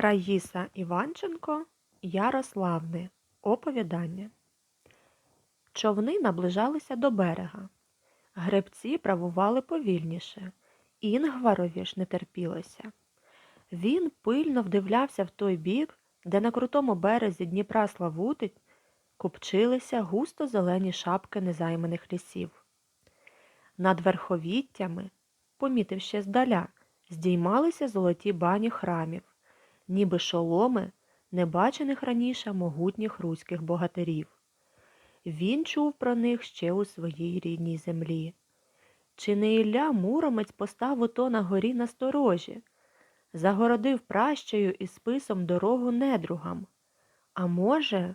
Раїса Іванченко Ярославни. Оповідання. Човни наближалися до берега. Гребці правували повільніше. Інгварові ж не терпілося. Він пильно вдивлявся в той бік, де на крутому березі Дніпра Славутить купчилися густо зелені шапки незайманих лісів. Над верховіттями, помітив ще здаля, здіймалися золоті бані храмів, ніби шоломи небачених раніше могутніх руських богатирів. Він чув про них ще у своїй рідній землі. Чи не Ілля Муромець постав ото на горі насторожі, загородив пращею і списом дорогу недругам? А може,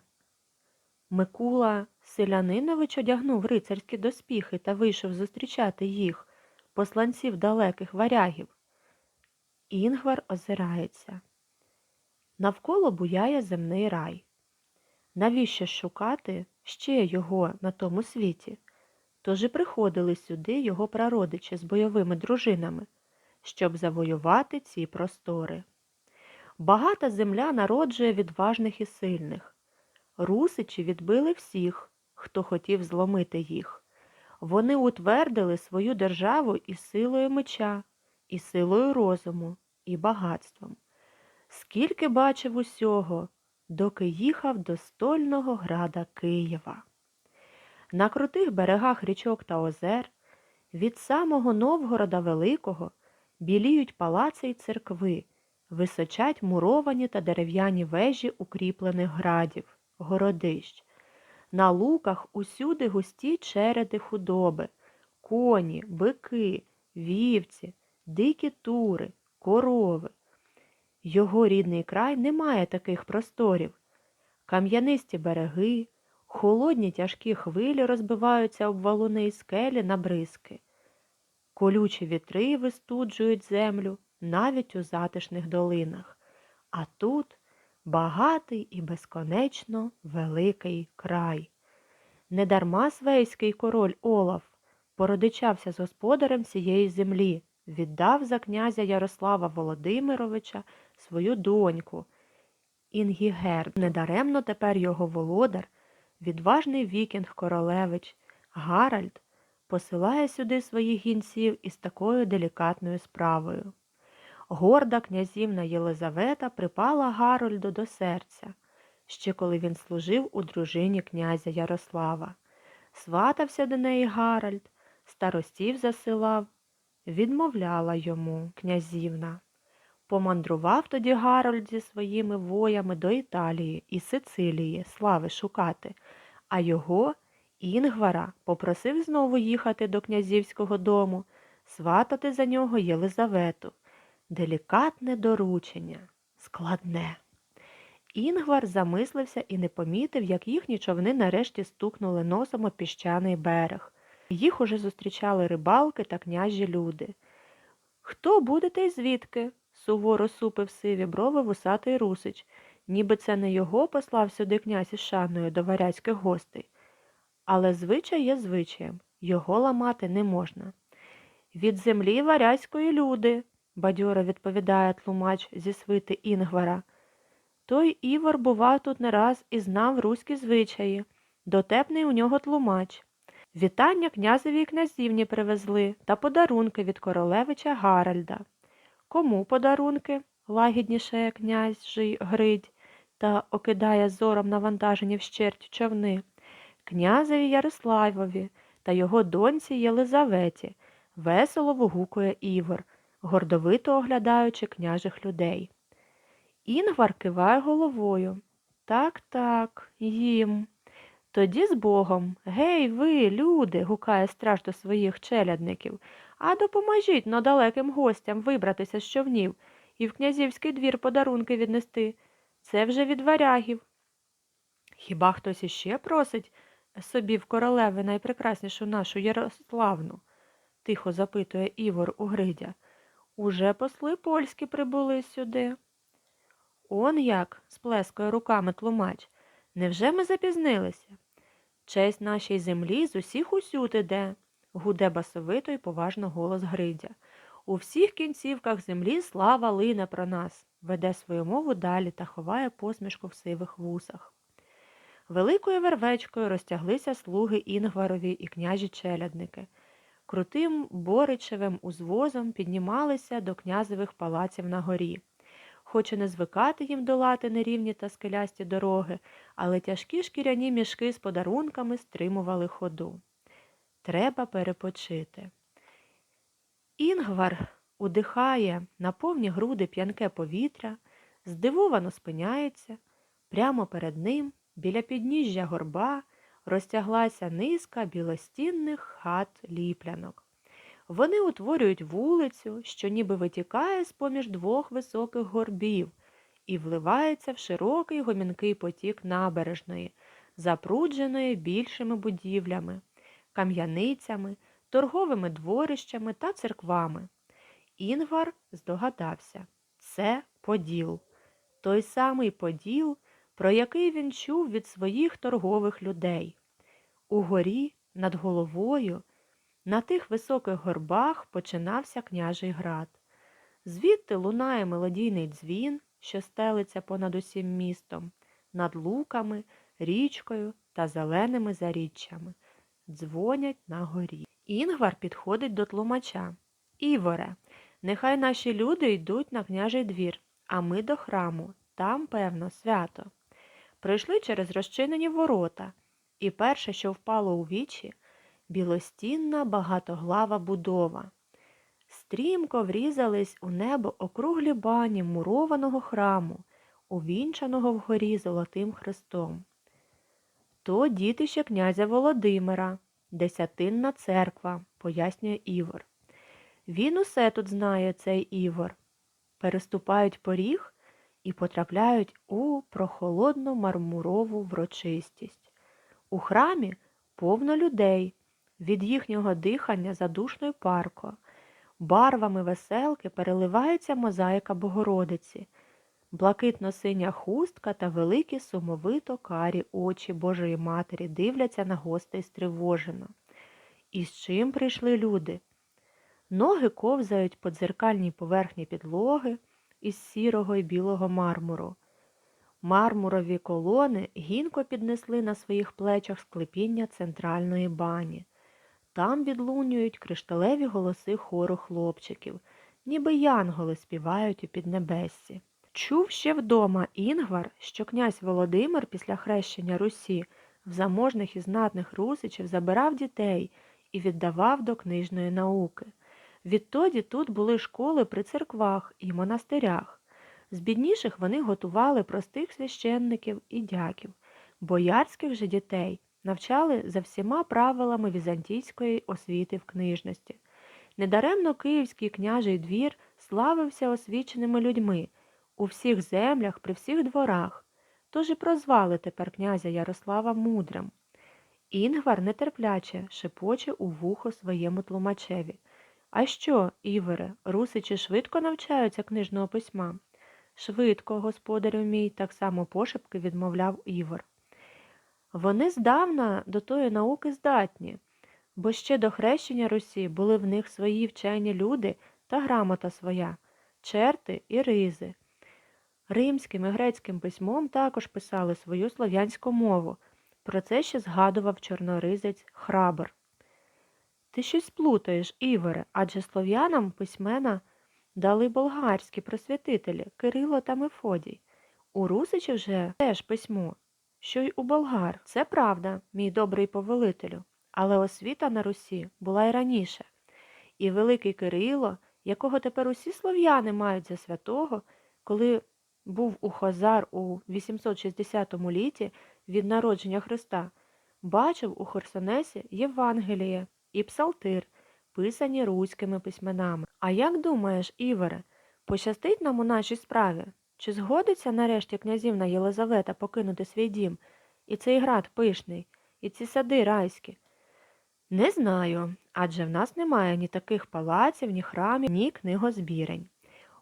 Микула Селянинович одягнув рицарські доспіхи та вийшов зустрічати їх, посланців далеких варягів. Інгвар озирається. Навколо буяє земний рай. Навіщо шукати ще його на тому світі? Тож і приходили сюди його прародичі з бойовими дружинами, щоб завоювати ці простори. Багата земля народжує відважних і сильних. Русичі відбили всіх, хто хотів зломити їх. Вони утвердили свою державу і силою меча, і силою розуму, і багатством. Скільки бачив усього, доки їхав до стольного града Києва. На крутих берегах річок та озер від самого Новгорода Великого біліють палаци й церкви, височать муровані та дерев'яні вежі укріплених градів, городищ. На луках усюди густі череди худоби, коні, бики, вівці, дикі тури, корови. Його рідний край не має таких просторів. Кам'янисті береги, холодні тяжкі хвилі розбиваються об валуни й скелі на бризки. Колючі вітри вистуджують землю навіть у затишних долинах. А тут багатий і безконечно великий край. Недарма свейський король Олаф породичався з господарем цієї землі, віддав за князя Ярослава Володимировича свою доньку Інгігерд. Недаремно тепер його володар, відважний вікінг королевич Гаральд, посилає сюди своїх гінців із такою делікатною справою. Горда князівна Єлизавета припала Гарольду до серця, ще коли він служив у дружині князя Ярослава. Сватався до неї Гаральд, старостів засилав, відмовляла йому князівна. Помандрував тоді Гарольд зі своїми воями до Італії і Сицилії слави шукати, а його, Інгвара, попросив знову їхати до князівського дому, сватати за нього Єлизавету. Делікатне доручення, складне. Інгвар замислився і не помітив, як їхні човни нарешті стукнули носом о піщаний берег. Їх уже зустрічали рибалки та княжі люди. Хто будете й звідки? суворо супив сиві брови вусатий Русич, ніби це не його послав сюди князь із шаною до варязьких гостей. Але звичай є звичаєм, його ламати не можна. Від землі варязької люди, бадьоро відповідає тлумач зі свити Інгвара. Той Івор бував тут не раз і знав руські звичаї, дотепний у нього тлумач. Вітання князеві і князівні привезли та подарунки від королевича Гаральда. Кому подарунки? лагідніше князь Гридь та окидає зором навантажені вщерть човни. Князеві Ярославові та його доньці Єлизаветі весело вигукує Івор, гордовито оглядаючи княжих людей. Інгвар киває головою. Так, так, їм. Тоді з Богом. Гей, ви, люди, гукає страж до своїх челядників, а допоможіть но далеким гостям вибратися з човнів і в князівський двір подарунки віднести. Це вже від варягів. Хіба хтось іще просить собі в королеви найпрекраснішу нашу Ярославну? тихо запитує Івор у Гридя. Уже посли польські прибули сюди. Он як, сплескає руками тлумач. Невже ми запізнилися? Честь нашій землі з усіх усюд іде, гуде басовито й поважно голос Гридя. У всіх кінцівках землі слава лине про нас, веде свою мову далі та ховає посмішку в сивих вусах. Великою вервечкою розтяглися слуги Інгварові і княжі челядники. Крутим Боричевим узвозом піднімалися до князевих палаців на горі. Хоч і не звикати їм долати нерівні та скелясті дороги, але тяжкі шкіряні мішки з подарунками стримували ходу. Треба перепочити. Інгвар удихає на повні груди п'янке повітря, здивовано спиняється. Прямо перед ним, біля підніжжя горба, розтяглася низка білостінних хат ліплянок. Вони утворюють вулицю, що ніби витікає з-поміж двох високих горбів і вливається в широкий гомінкий потік набережної, запрудженої більшими будівлями, кам'яницями, торговими дворищами та церквами. Інгвар здогадався це Поділ, той самий Поділ, про який він чув від своїх торгових людей. Угорі, над головою, на тих високих горбах починався княжий град. Звідти лунає мелодійний дзвін, що стелиться понад усім містом, над луками, річкою та зеленими заріччями. Дзвонять на горі. Інгвар підходить до тлумача. Іворе, нехай наші люди йдуть на княжий двір, а ми до храму. Там, певно, свято. Прийшли через розчинені ворота, і перше, що впало у вічі, білостінна багатоглава будова. Стрімко врізались у небо округлі бані мурованого храму, увінчаного вгорі золотим хрестом. То дітище князя Володимира, десятинна церква, пояснює Івор. Він усе тут знає, цей Івор. Переступають поріг і потрапляють у прохолодну мармурову врочистість. У храмі повно людей, від їхнього дихання задушною парко. Барвами веселки переливається мозаїка Богородиці, блакитно-синя хустка та великі сумовито карі очі Божої Матері дивляться на гостей стривожено. І з чим прийшли люди? Ноги ковзають по дзеркальній поверхні підлоги із сірого й білого мармуру. Мармурові колони гінко піднесли на своїх плечах склепіння центральної бані. Там відлунюють кришталеві голоси хору хлопчиків, ніби янголи співають у піднебессі. Чув ще вдома Інгвар, що князь Володимир після хрещення Русі в заможних і знатних русичів забирав дітей і віддавав до книжної науки. Відтоді тут були школи при церквах і монастирях. З бідніших вони готували простих священників і дяків, боярських же дітей навчали за всіма правилами візантійської освіти в книжності. Недаремно київський княжий двір славився освіченими людьми у всіх землях, при всіх дворах, тож і прозвали тепер князя Ярослава мудрим. Інгвар нетерпляче шепоче у вухо своєму тлумачеві. А що, Івере, русичі швидко навчаються книжного письма? Швидко, господарю мій, так само пошепки відмовляв Івор. Вони здавна до тої науки здатні, бо ще до хрещення Русі були в них свої вчені люди та грамота своя, черти і ризи. Римським і грецьким письмом також писали свою слов'янську мову. Про це ще згадував чорноризець Храбр. Ти щось плутаєш, Іворе, адже слов'янам письмена дали болгарські просвятителі Кирило та Мефодій. У Русичів же теж письмо, що й у болгар. Це правда, мій добрий повелителю, але освіта на Русі була й раніше. І великий Кирило, якого тепер усі слов'яни мають за святого, коли був у Хозар у 860 літі від народження Христа, бачив у Херсонесі Євангеліє і Псалтир, писані руськими письменами. А як думаєш, Івере, пощастить нам у нашій справі? Чи згодиться нарешті князівна Єлизавета покинути свій дім, і цей град пишний, і ці сади райські? Не знаю, адже в нас немає ні таких палаців, ні храмів, ні книгозбірень.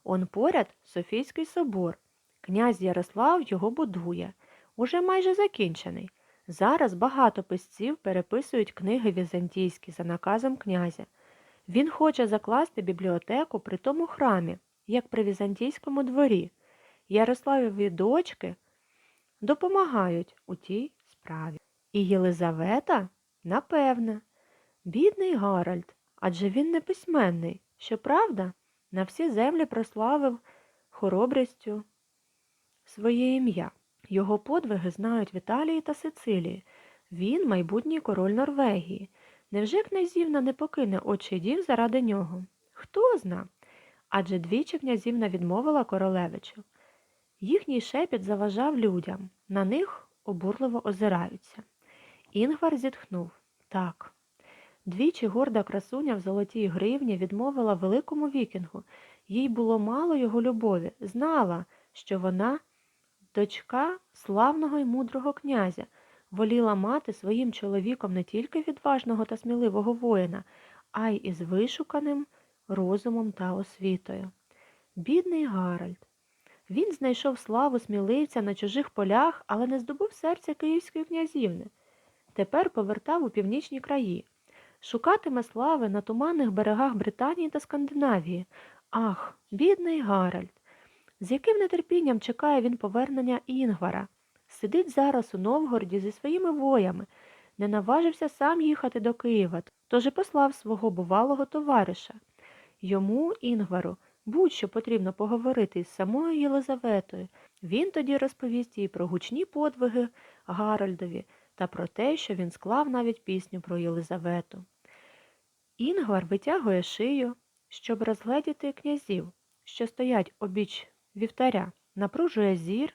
Он поряд Софійський собор. Князь Ярослав його будує, уже майже закінчений. Зараз багато писців переписують книги візантійські за наказом князя. Він хоче закласти бібліотеку при тому храмі, як при візантійському дворі. Ярославові дочки допомагають у тій справі. І Єлизавета, напевне, бідний Гаральд, адже він не письменний, щоправда, на всі землі прославив хоробрістю своє ім'я. Його подвиги знають в Італії та Сицилії. Він майбутній король Норвегії. Невже князівна не покине очі дім заради нього? Хто зна? Адже двічі князівна відмовила королевичу. Їхній шепіт заважав людям, на них обурливо озираються. Інгвар зітхнув так. Двічі горда красуня в золотій гривні відмовила великому вікінгу. Їй було мало його любові, знала, що вона дочка славного й мудрого князя, воліла мати своїм чоловіком не тільки відважного та сміливого воїна, а й із вишуканим розумом та освітою. Бідний Гаральд. Він знайшов славу сміливця на чужих полях, але не здобув серця київської князівни. Тепер повертав у північні краї. Шукатиме слави на туманних берегах Британії та Скандинавії. Ах, бідний Гаральд! З яким нетерпінням чекає він повернення Інгвара. Сидить зараз у Новгороді зі своїми воями, не наважився сам їхати до Києва, тож і послав свого бувалого товариша. Йому, Інгвару, будь-що потрібно поговорити із самою Єлизаветою. Він тоді розповість їй про гучні подвиги Гарольдові та про те, що він склав навіть пісню про Єлизавету. Інгвар витягує шию, щоб розгледіти князів, що стоять обіч вівтаря, напружує зір,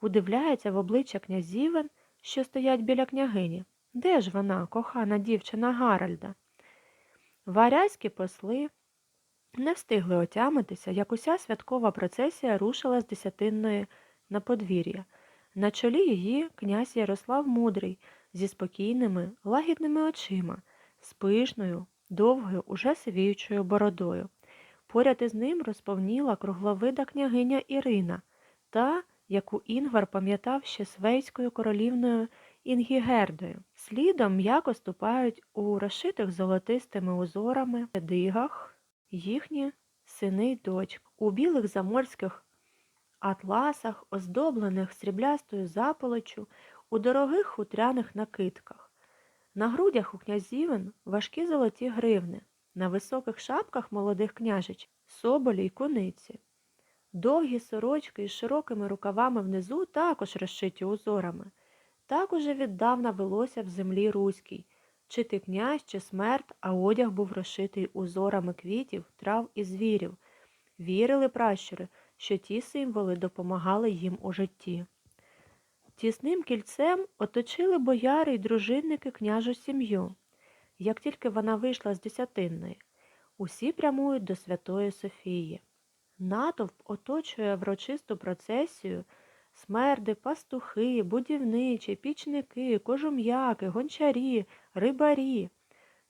удивляється в обличчя князівен, що стоять біля княгині. Де ж вона, кохана дівчина Гаральда? Варязькі посли не встигли отямитися, як уся святкова процесія рушила з десятинної на подвір'я. На чолі її князь Ярослав Мудрий зі спокійними, лагідними очима, з пишною, довгою, уже сивіючою бородою. Поряд із ним розповніла кругловида княгиня Ірина, та, яку Інгвар пам'ятав ще свейською королівною Інгігердою. Слідом м'яко ступають у розшитих золотистими узорами дигах їхні сини й дочки. У білих заморських атласах, оздоблених сріблястою заполочю, у дорогих хутряних накидках. На грудях у князівен важкі золоті гривни, на високих шапках молодих княжич соболі й куниці. Довгі сорочки із широкими рукавами внизу також розшиті узорами. Так уже віддавна велося в землі руській. Чи ти князь, чи смерть, а одяг був розшитий узорами квітів, трав і звірів. Вірили пращури, що ті символи допомагали їм у житті. Тісним кільцем оточили бояри й дружинники княжу сім'ю. Як тільки вона вийшла з десятинної, усі прямують до Святої Софії. Натовп оточує врочисту процесію смерди, пастухи, будівничі, пічники, кожум'яки, гончарі, рибарі.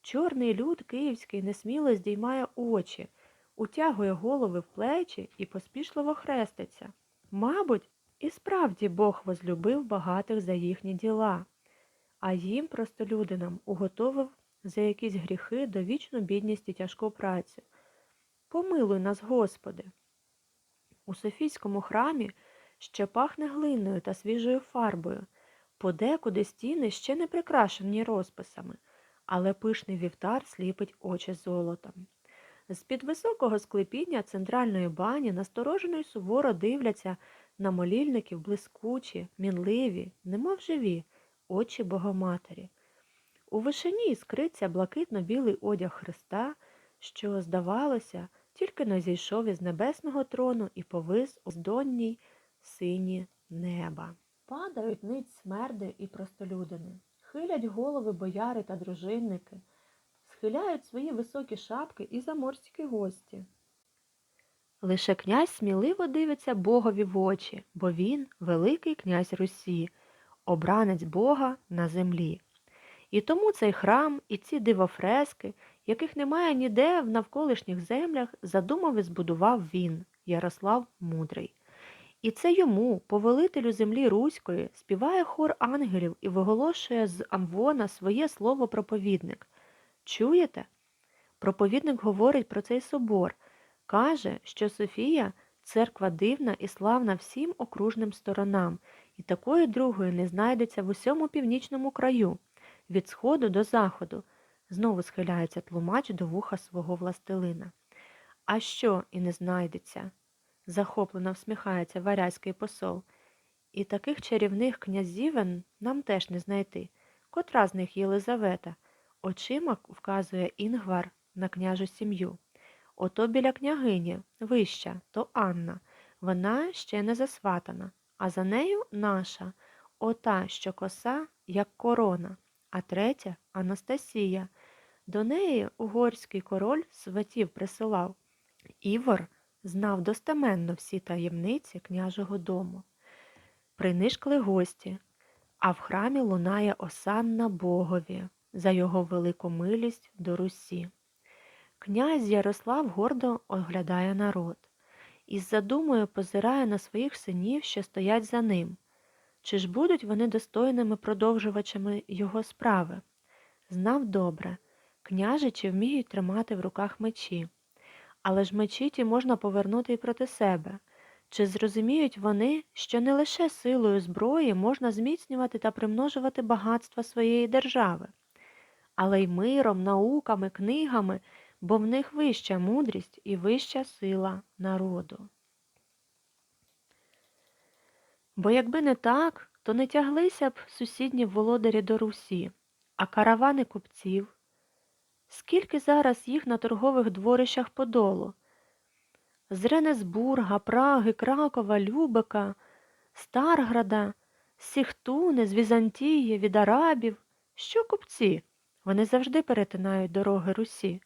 Чорний люд київський несміло здіймає очі, утягує голови в плечі і поспішливо хреститься. Мабуть, і справді Бог возлюбив багатих за їхні діла, а їм, простолюдинам, уготовив за якісь гріхи до вічну бідність і тяжку працю. Помилуй нас, Господи. У Софійському храмі ще пахне глиною та свіжою фарбою, подекуди стіни ще не прикрашені розписами, але пишний вівтар сліпить очі золотом. З-під високого склепіння центральної бані насторожено й суворо дивляться на молільників блискучі, мінливі, немов живі, очі Богоматері. У вишині іскриться блакитно-білий одяг Христа, що, здавалося, тільки но зійшов із небесного трону і повис у здонній сині неба. Падають ниць смерди і простолюдини, хилять голови бояри та дружинники, схиляють свої високі шапки і заморські гості. Лише князь сміливо дивиться Богові в очі, бо він великий князь Русі, обранець Бога на землі. І тому цей храм і ці дивофрески, яких немає ніде в навколишніх землях, задумав і збудував він, Ярослав Мудрий. І це йому, повелителю землі Руської, співає хор ангелів і виголошує з Амвона своє слово проповідник. Чуєте? Проповідник говорить про цей собор. Каже, що Софія церква дивна і славна всім окружним сторонам, і такої другої не знайдеться в усьому північному краю, від сходу до заходу. Знову схиляється тлумач до вуха свого властелина. А що і не знайдеться? Захоплено всміхається варязький посол. І таких чарівних князівен нам теж не знайти. Котра з них Єлизавета? Очима вказує Інгвар на княжу сім'ю. Ото біля княгині, вища, то Анна. Вона ще не засватана, а за нею наша, ота, що коса, як корона, а третя Анастасія. До неї угорський король сватів присилав. Івор знав достеменно всі таємниці княжого дому. Принишкли гості, а в храмі лунає осанна Богові за його велику милість до Русі. Князь Ярослав гордо оглядає народ і з задумою позирає на своїх синів, що стоять за ним. Чи ж будуть вони достойними продовжувачами його справи? Знав добре, княжичі вміють тримати в руках мечі, але ж мечі ті можна повернути і проти себе. Чи зрозуміють вони, що не лише силою зброї можна зміцнювати та примножувати багатства своєї держави, але й миром, науками, книгами, бо в них вища мудрість і вища сила народу. Бо якби не так, то не тяглися б сусідні володарі до Русі, а каравани купців. Скільки зараз їх на торгових дворищах подолу? З Ренесбурга, Праги, Кракова, Любека, Старграда, Сіхтуни, з Візантії, від Арабів. Що купці? Вони завжди перетинають дороги Русі.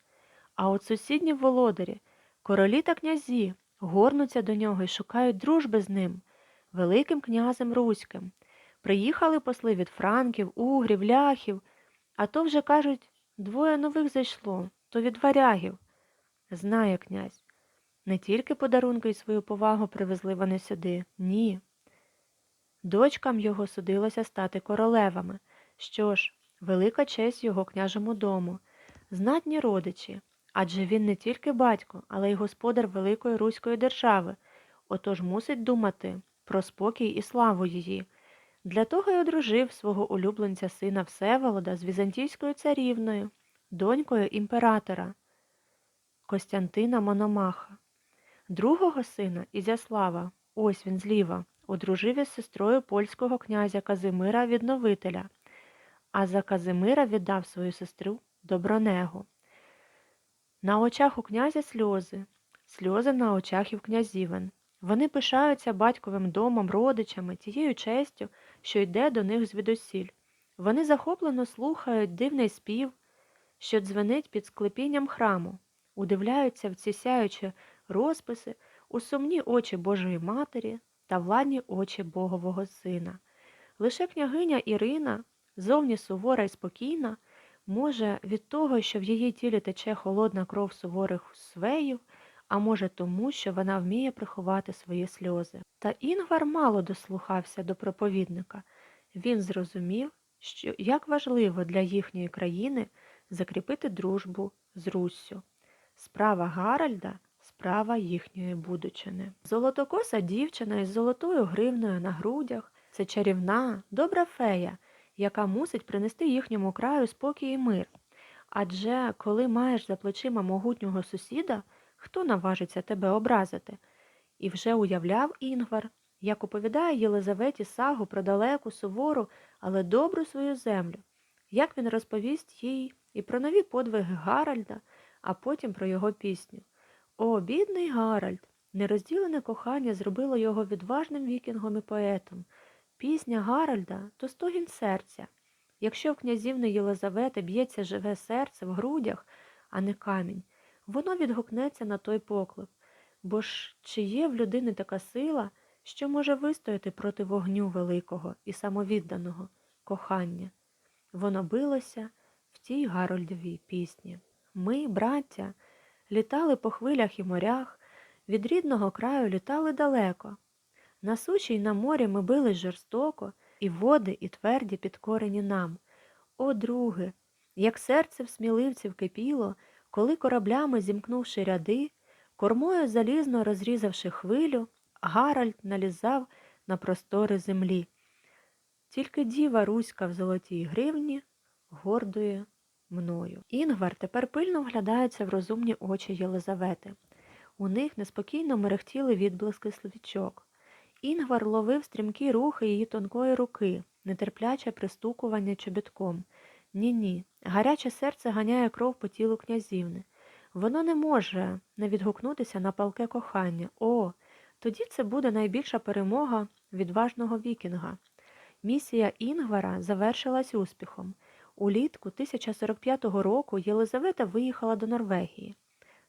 А от сусідні володарі, королі та князі, горнуться до нього і шукають дружби з ним, Великим князем Руським. Приїхали посли від франків, угрів, ляхів, а то вже, кажуть, двоє нових зайшло, то від варягів. Знає князь. Не тільки подарунки й свою повагу привезли вони сюди, ні. Дочкам його судилося стати королевами. Що ж, велика честь його княжому дому, знатні родичі, адже він не тільки батько, але й господар великої руської держави, отож мусить думати про спокій і славу її. Для того й одружив свого улюбленця сина Всеволода з візантійською царівною, донькою імператора Костянтина Мономаха. Другого сина Ізяслава, ось він зліва, одружив із сестрою польського князя Казимира Відновителя, а за Казимира віддав свою сестру Добронегу. На очах у князя сльози, сльози на очах і в князівен. Вони пишаються батьковим домом, родичами, тією честю, що йде до них звідусіль. Вони захоплено слухають дивний спів, що дзвенить під склепінням храму, удивляються в ці сяючі розписи, у сумні очі Божої Матері та владні очі Богового Сина. Лише княгиня Ірина, зовні сувора і спокійна, може, від того, що в її тілі тече холодна кров суворих свеїв, а може тому, що вона вміє приховати свої сльози. Та Інгвар мало дослухався до проповідника. Він зрозумів, що як важливо для їхньої країни закріпити дружбу з Руссю. Справа Гаральда справа їхньої будучини. Золотокоса дівчина із золотою гривною на грудях це чарівна, добра фея, яка мусить принести їхньому краю спокій і мир. Адже коли маєш за плечима могутнього сусіда, хто наважиться тебе образити? І вже уявляв Інгвар, як оповідає Єлизаветі сагу про далеку, сувору, але добру свою землю, як він розповість їй і про нові подвиги Гаральда, а потім про його пісню. О, бідний Гаральд! Нерозділене кохання зробило його відважним вікінгом і поетом. Пісня Гаральда то стогін серця. Якщо в князівни Єлизавети б'ється живе серце в грудях, а не камінь, воно відгукнеться на той поклик. Бо ж чи є в людини така сила, що може вистояти проти вогню великого і самовідданого кохання? Воно билося в тій Гарольдовій пісні. Ми, браття, літали по хвилях і морях, від рідного краю літали далеко. На суші й на морі ми бились жорстоко, і води, і тверді підкорені нам. О, друге, як серце в сміливців кипіло, коли кораблями зімкнувши ряди, кормою залізно розрізавши хвилю, Гаральд налізав на простори землі. Тільки діва Руська в золотій гривні гордує мною. Інгвар тепер пильно вглядається в розумні очі Єлизавети. У них неспокійно мерехтіли відблиски свічок. Інгвар ловив стрімкі рухи її тонкої руки, нетерпляче пристукування чобітком. Ні-ні, гаряче серце ганяє кров по тілу князівни. Воно не може не відгукнутися на палке кохання. О, тоді це буде найбільша перемога відважного вікінга. Місія Інгвара завершилась успіхом. Улітку 1045 року Єлизавета виїхала до Норвегії,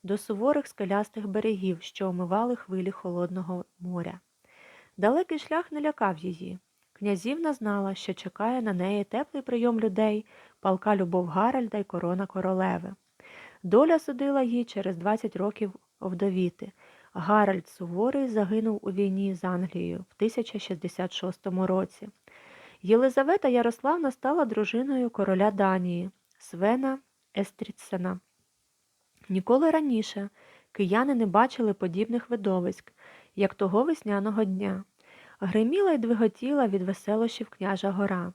до суворих скелястих берегів, що омивали хвилі холодного моря. Далекий шлях не лякав її. Князівна знала, що чекає на неї теплий прийом людей, палка любов Гаральда й корона королеви. Доля судила їй через 20 років овдовіти. Гаральд Суворий загинув у війні з Англією в 1066 році. Єлизавета Ярославна стала дружиною короля Данії Свена Естрітсена. Ніколи раніше кияни не бачили подібних видовиськ, як того весняного дня. Гриміла й двиготіла від веселощів княжа гора.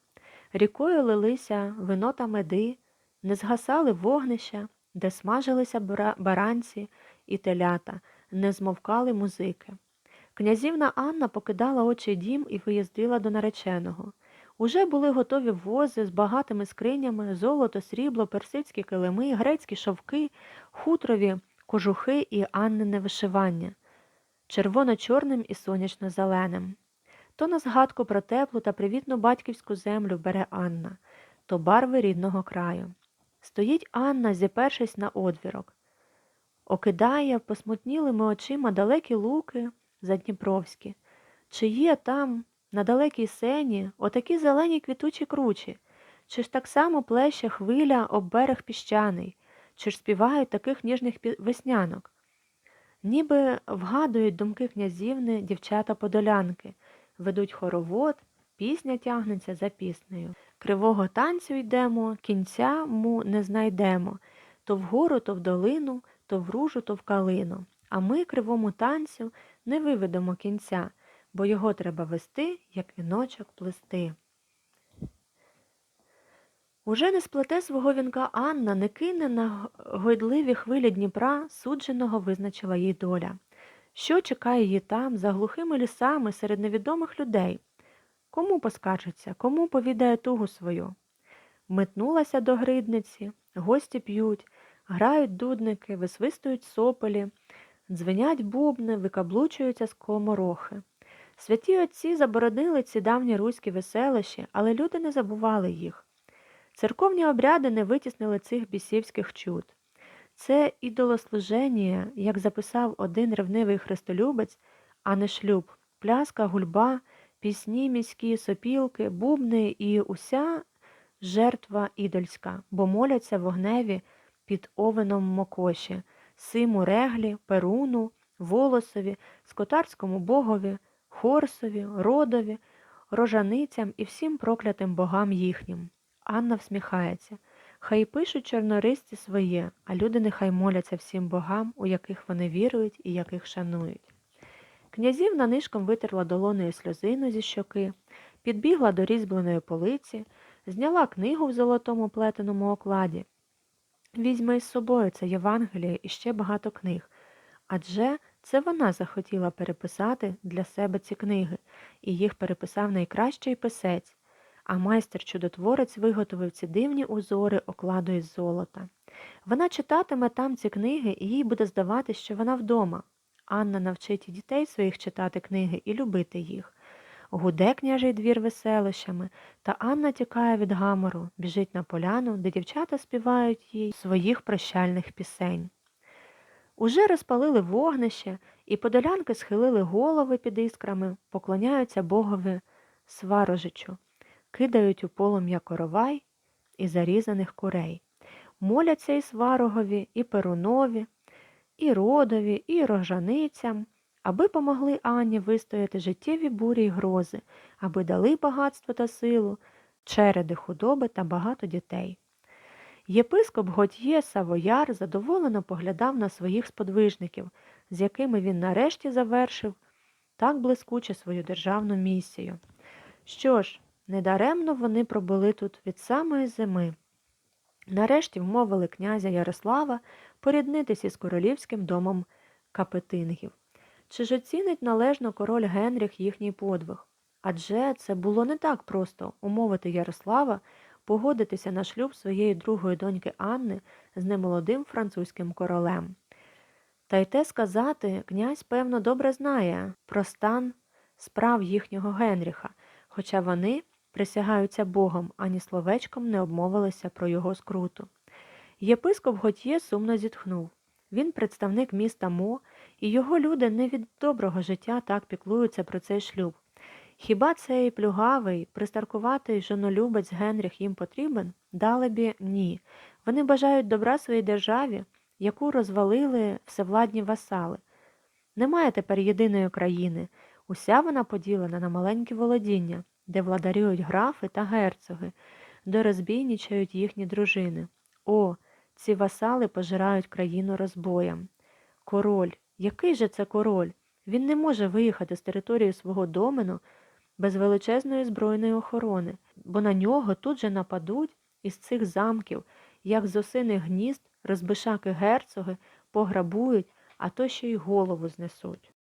Рікою лилися вино та меди, не згасали вогнища, де смажилися баранці і телята, не змовкали музики. Князівна Анна покидала очі дім і виїздила до нареченого. Уже були готові вози з багатими скринями, золото, срібло, персидські килими, грецькі шовки, хутрові кожухи і Аннине вишивання, червоно-чорним і сонячно-зеленим. То на згадку про теплу та привітну батьківську землю бере Анна, то барви рідного краю. Стоїть Анна, зіпершись на одвірок, окидає посмутнілими очима далекі луки задніпровські. Чи є там, на далекій сені, отакі зелені квітучі кручі, чи ж так само плеще хвиля об берег піщаний, чи ж співають таких ніжних веснянок? Ніби вгадують думки князівни дівчата-подолянки, ведуть хоровод, пісня тягнеться за піснею. Кривого танцю йдемо, кінця му не знайдемо, то вгору, то в долину, то в ружу, то в калину. А ми кривому танцю не виведемо кінця, бо його треба вести, як віночок плести. Уже не сплете свого вінка Анна, не кине на гойдливі хвилі Дніпра, судженого визначила їй доля. Що чекає її там, за глухими лісами, серед невідомих людей? Кому поскаржиться, кому повідає тугу свою? Метнулася до гридниці, гості п'ють, грають дудники, висвистують сополі, дзвенять бубни, викаблучуються скоморохи. Святі отці заборонили ці давні руські веселищі, але люди не забували їх. Церковні обряди не витіснили цих бісівських чуд. Це ідолослуження, як записав один ревнивий христолюбець, а не шлюб, пляска, гульба, пісні міські, сопілки, бубни і уся жертва ідольська, бо моляться вогневі під овеном мокоші, симу реглі, перуну, волосові, скотарському богові, хорсові, родові, рожаницям і всім проклятим богам їхнім. Анна всміхається. Хай пишуть чорнорисці своє, а люди нехай моляться всім богам, у яких вони вірують і яких шанують. Князівна нишком витерла долоною сльозину зі щоки, підбігла до різьбленої полиці, зняла книгу в золотому плетеному окладі. Візьми із собою це Євангеліє і ще багато книг, адже це вона захотіла переписати для себе ці книги, і їх переписав найкращий писець, а майстер-чудотворець виготовив ці дивні узори окладу із золота. Вона читатиме там ці книги, і їй буде здаватись, що вона вдома. Анна навчить і дітей своїх читати книги і любити їх. Гуде княжий двір веселищами, та Анна тікає від гамору, біжить на поляну, де дівчата співають їй своїх прощальних пісень. Уже розпалили вогнище, і подолянки схилили голови під іскрами, поклоняються богові сварожичу, кидають у полум'я коровай і зарізаних курей. Моляться і сварогові, і перунові, і родові, і рожаницям, аби помогли Анні вистояти життєві бурі й грози, аби дали багатство та силу, череди худоби та багато дітей. Єпископ Готьє Савояр задоволено поглядав на своїх сподвижників, з якими він нарешті завершив так блискуче свою державну місію. Що ж, недаремно вони пробули тут від самої зими. Нарешті вмовили князя Ярослава поріднитися із королівським домом Капетингів. Чи ж оцінить належно король Генріх їхній подвиг? Адже це було не так просто умовити Ярослава погодитися на шлюб своєї другої доньки Анни з немолодим французьким королем. Та й те сказати, князь, певно, добре знає про стан справ їхнього Генріха, хоча вони присягаються Богом, ані словечком не обмовилися про його скруту. Єпископ Готьє сумно зітхнув. Він представник міста Мо, і його люди не від доброго життя так піклуються про цей шлюб. Хіба цей плюгавий, пристаркуватий жонолюбець Генріх їм потрібен? Далебі ні. Вони бажають добра своїй державі, яку розвалили всевладні васали. Немає тепер єдиної країни. Уся вона поділена на маленькі володіння, де владарюють графи та герцоги, де розбійнічають їхні дружини. О, ці васали пожирають країну розбоєм. Король, який же це король? Він не може виїхати з території свого домену без величезної збройної охорони, бо на нього тут же нападуть із цих замків, як з осиних гнізд, розбишаки герцоги, пограбують, а то ще й голову знесуть.